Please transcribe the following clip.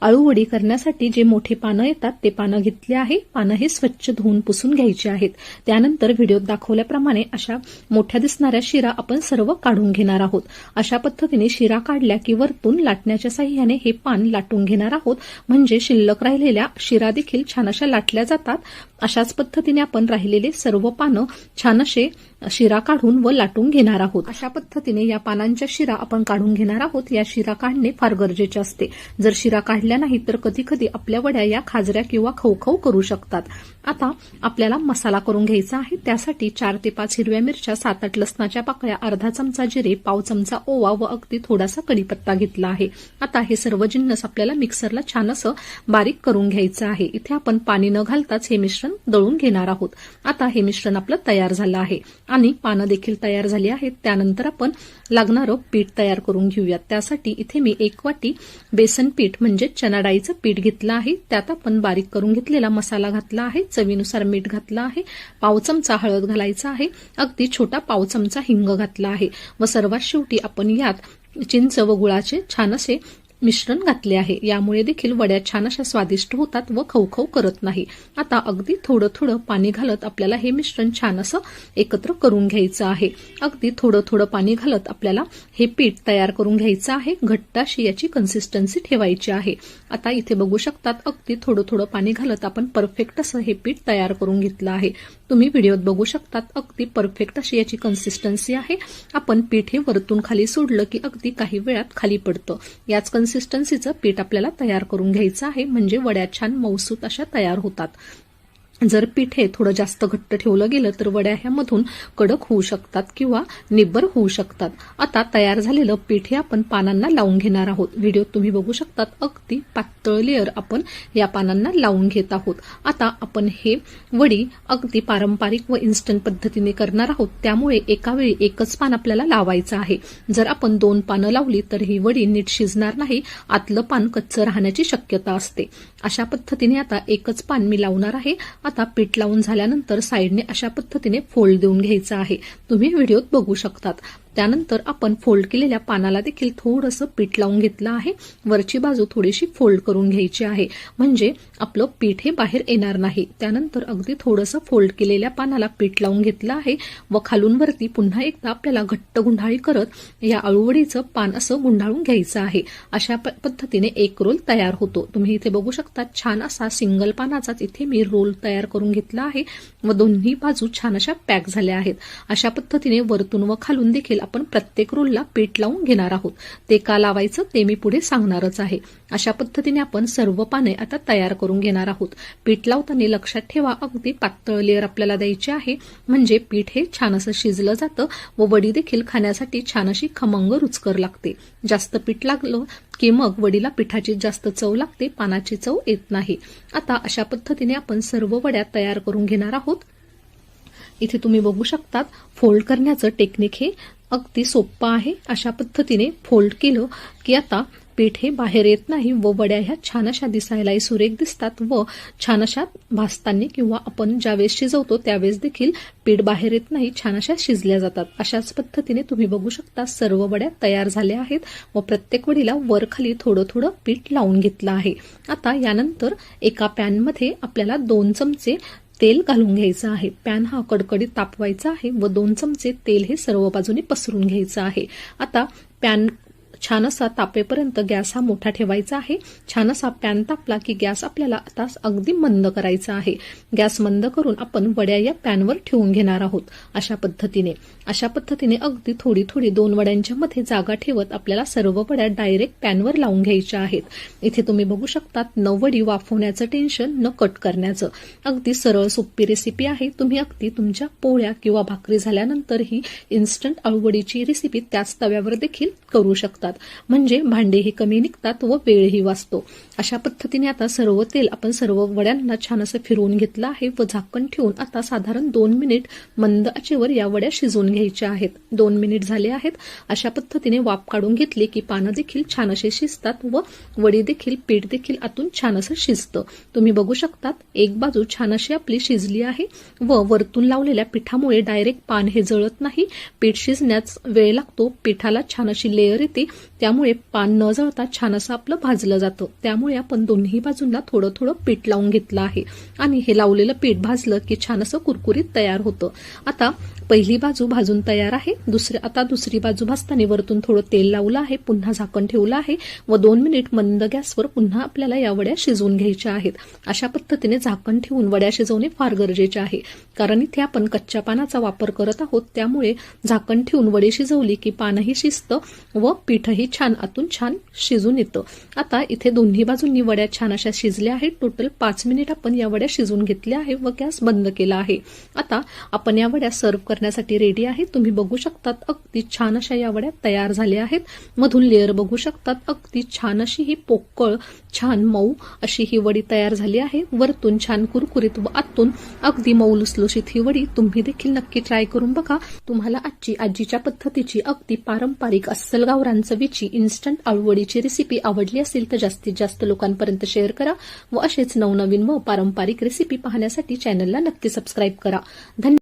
आळूवडी करण्यासाठी जे मोठे पानं येतात ते पानं घेतले आहे. पानं हे स्वच्छ धुवून पुसून घ्यायची आहेत. त्यानंतर व्हिडिओत दाखवल्याप्रमाणे अशा मोठ्या दिसणाऱ्या शिरा आपण सर्व काढून घेणार आहोत. अशा पद्धतीने शिरा काढल्या की वरतून लाटण्याच्या साह्याने हे पान लाटून घेणार आहोत. म्हणजे शिल्लक राहिलेल्या शिरा देखील छान अशा लाटल्या जातात. अशाच पद्धतीने आपण राहिलेले सर्व पानं छान असे शिरा काढून व लाटून घेणार आहोत. अशा पद्धतीने या पानांच्या शिरा आपण काढून घेणार आहोत. या शिरा काढणे फार गरजेचे असते. जर शिरा काढल्या नाही तर कधी कधी आपल्या वड्या या खाजऱ्या किंवा खवखव करू शकतात. आता आपल्याला मसाला करून घ्यायचा आहे. त्यासाठी चार ते पाच हिरव्या मिरच्या सात आठ लसणाच्या पाकळ्या अर्धा चमचा जिरे पाव चमचा ओवा व अगदी थोडासा कढीपत्ता घेतला आहे. आता हे सर्व जिन्नस आपल्याला मिक्सरला छान असं बारीक करून घ्यायचं आहे. इथे आपण पाणी न घालताच हे मिश्रण दळून घेणार आहोत. आता हे मिश्रण आपलं तयार झालं आहे. आणि पानं देखील तयार झाली आहेत. त्यानंतर आपण लागणारं पीठ तयार करून घेऊयात. त्यासाठी इथे मी एक वाटी बेसन पीठ म्हणजे चणाडाईचं पीठ घेतलं आहे. त्यात आपण बारीक करून घेतलेला मसाला घातला आहे. चवीनुसार मीठ घातलं आहे. पाव चमचा हळद घालायचा आहे. अगदी छोटा पाव चमचा हिंग घातला आहे. व सर्वात शेवटी आपण यात चिंच व गुळाचे छान असे मिश्रण घातले आहे. यामुळे देखील वड्या छान अशा स्वादिष्ट होतात व खवखव करत नाही. आता अगदी थोडं थोडं पाणी घालत आपल्याला हे मिश्रण छान असं एकत्र करून घ्यायचं आहे. अगदी थोडं थोडं पाणी घालत आपल्याला हे पीठ तयार करून घ्यायचं आहे. घट्ट अशी याची कन्सिस्टन्सी ठेवायची आहे. आता इथे बघू शकतात अगदी थोडं थोडं पाणी घालत आपण परफेक्ट असं हे पीठ तयार करून घेतलं आहे. तुम्ही व्हिडिओत बघू शकतात अगदी परफेक्ट अशी याची कन्सिस्टन्सी आहे. आपण पीठ हे वरतून खाली सोडलं की अगदी काही वेळात खाली पडतं. याच कन्सिस्टन्सीचं पीठ आपल्याला तयार करून घ्यायचं आहे म्हणजे वड्या छान मौसूत अशा तयार होतात. जर पीठ हे थोडं जास्त घट्ट ठेवलं गेलं तर वड्या ह्यामधून कडक होऊ शकतात किंवा निब्बर होऊ शकतात. आता तयार झालेलं पीठ हे आपण पानांना लावून घेणार आहोत. व्हिडिओ तुम्ही बघू शकतात. अगदी पातळ लेअर आपण या पानांना लावून घेत आहोत. आता आपण हे वडी अगदी पारंपरिक व इन्स्टंट पद्धतीने करणार आहोत. त्यामुळे एका वेळी एकच पान आपल्याला लावायचं आहे. जर आपण दोन पानं लावली तर ही वडी नीट शिजणार नाही. आतलं पान कच्चं राहण्याची शक्यता असते. अशा पद्धतीने आता एकच पान मी लावणार आहे. आता पीठ लावून झाल्यानंतर साईडने अशा पद्धतीने फोल्ड देऊन घ्यायचं आहे. तुम्ही व्हिडिओत बघू शकतात. त्यानंतर आपण फोल्ड केलेल्या पानाला देखील थोडंसं पीठ लावून घेतलं आहे. वरची बाजू थोडीशी फोल्ड करून घ्यायची आहे. म्हणजे आपलं पीठ हे बाहेर येणार नाही. त्यानंतर अगदी थोडंसं फोल्ड केलेल्या पानाला पीठ लावून घेतलं आहे व खालून वरती पुन्हा एकदा आपल्याला घट्ट गुंढाळी करत या अळूवडीचं पान असं गुंढाळून घ्यायचं आहे. अशा पद्धतीने एक रोल तयार होतो. तुम्ही इथे बघू शकता छान असा सिंगल पानाचाच इथे मी रोल तयार करून घेतला आहे व दोन्ही बाजू छान अशा पॅक झाल्या आहेत. अशा पद्धतीने वरतून व खालून देखील आपण प्रत्येक रोलला पीठ लावून घेणार आहोत. ते का लावायचं ते मी पुढे सांगणारच आहे. अशा पद्धतीने आपण सर्व पाने आता तयार करून घेणार आहोत. पीठ लावताना लक्षात ठेवा अगदी पातळ लेअर आपल्याला द्यायची आहे. म्हणजे पीठ हे छान असं शिजलं जातं व वडी देखील खाण्यासाठी छान अशी खमंग रुचकर लागते. जास्त पीठ लागलं की मग वडीला पिठाची जास्त चव लागते पानाची चव येत नाही. आता अशा पद्धतीने आपण सर्व वड्या तयार करून घेणार आहोत. इथे तुम्ही बघू शकतात फोल्ड करण्याचं टेक्निक हे अगदी सोपं आहे. अशा पद्धतीने फोल्ड केलं की आता पीठ हे बाहेर येत नाही व वड्या ह्या छान अशा दिसायलाही सुरेख दिसतात व छान अशा भासताना किंवा आपण ज्यावेळेस शिजवतो त्यावेळेस देखील पीठ बाहेर येत नाही छान अशा शिजल्या जातात. अशाच पद्धतीने तुम्ही बघू शकता सर्व वड्या तयार झाल्या आहेत व प्रत्येक वडीला वरखाली थोडं थोडं पीठ लावून घेतलं आहे. आता यानंतर एका पॅनमध्ये आपल्याला दोन चमचे तेल घालून घ्यायचं आहे. पॅन हा कडकडीत तापवायचा आहे व दोन चमचे तेल हे सर्व बाजूने पसरून घ्यायचं आहे. आता पॅन छान असा तापेपर्यंत गॅस हा मोठा ठेवायचा आहे. छान असा पॅन तापला की गॅस आपल्याला आता अगदी मंद करायचा आहे. गॅस मंद करून आपण वड्या या पॅनवर ठेवून घेणार आहोत. अशा पद्धतीने. अशा पद्धतीने अगदी थोडी थोडी दोन वड्यांच्या मध्ये जागा ठेवत आपल्याला सर्व वड्या डायरेक्ट पॅनवर लावून घ्यायच्या आहेत. इथे तुम्ही बघू शकतात न वडी वाफवण्याचं टेन्शन न कट करण्याचं. अगदी सरळ सोपी रेसिपी आहे. तुम्ही अगदी तुमच्या पोळ्या किंवा भाकरी झाल्यानंतर ही इन्स्टंट अळूवडीची रेसिपी त्याच तव्यावर देखील करू शकता. शकतात म्हणजे भांडेही कमी निघतात व वेळही वाचतो. अशा पद्धतीने आता सर्व तेल आपण सर्व वड्यांना छान असं फिरवून घेतलं आहे व झाकण ठेवून आता साधारण दोन मिनिट मंद आचेवर या वड्या शिजवून घ्यायच्या आहेत. दोन मिनिट झाले आहेत. अशा पद्धतीने वाफ काढून घेतली की पानं देखील छान असे शिजतात व वडी देखील पीठ देखील आतून छान असं शिजतं. तुम्ही बघू शकतात एक बाजू छान अशी आपली शिजली आहे व वरतून लावलेल्या पिठामुळे डायरेक्ट पान हे जळत नाही. पीठ शिजण्यास वेळ लागतो. पिठाला छान अशी लेअर येते त्यामुळे पान न जळता छान असं आपलं भाजलं जातं. त्यामुळे आपण दोन्ही बाजूंना थोडं थोडं पीठ लावून घेतलं आहे. आणि हे लावलेलं पीठ भाजलं की छान असं कुरकुरीत तयार होतं. आता पहिली बाजू भाजून तयार आहे. दुसरी आता दुसरी बाजू भाजताना वरतून थोडं तेल लावलं आहे. पुन्हा झाकण ठेवलं आहे व दोन मिनिट मंद गॅसवर पुन्हा आपल्याला या वड्या शिजवून घ्यायच्या आहेत. अशा पद्धतीने झाकण ठेवून वड्या शिजवणे फार गरजेचे आहे. कारण इथे आपण कच्च्या पानाचा वापर करत आहोत. त्यामुळे झाकण ठेवून वडी शिजवली की पानही शिजतं व पीठही छान आतून छान शिजून येतं. आता इथे दोन्ही बाजूंनी वड्या छान अशा शिजल्या आहेत. टोटल पाच मिनिट आपण या वड्या शिजून घेतल्या आहे व गॅस बंद केला आहे. आता आपण या वड्या सर्व करण्यासाठी रेडी आहे तुम्ही बघू शकतात अगदी छान अशा या वड्या तयार झाल्या आहेत. मधून लेअर बघू शकतात अगदी छान अशी ही पोकळ छान मऊ अशी ही वडी तयार झाली आहे. वरतून छान कुरकुरीत व आतून अगदी मऊ लुसलुशीत ही वडी तुम्ही देखील नक्की ट्राय करून बघा. तुम्हाला आजची आजीच्या पद्धतीची अगदी पारंपरिक अस्सल गावरांचं चवीची इन्स्टंट आळूवडीची रेसिपी आवडली असेल तर जास्तीत जास्त लोकांपर्यंत शेअर करा व असेच नवनवीन व पारंपरिक रेसिपी पाहण्यासाठी चॅनलला नक्की सबस्क्राईब करा. धन्यवाद.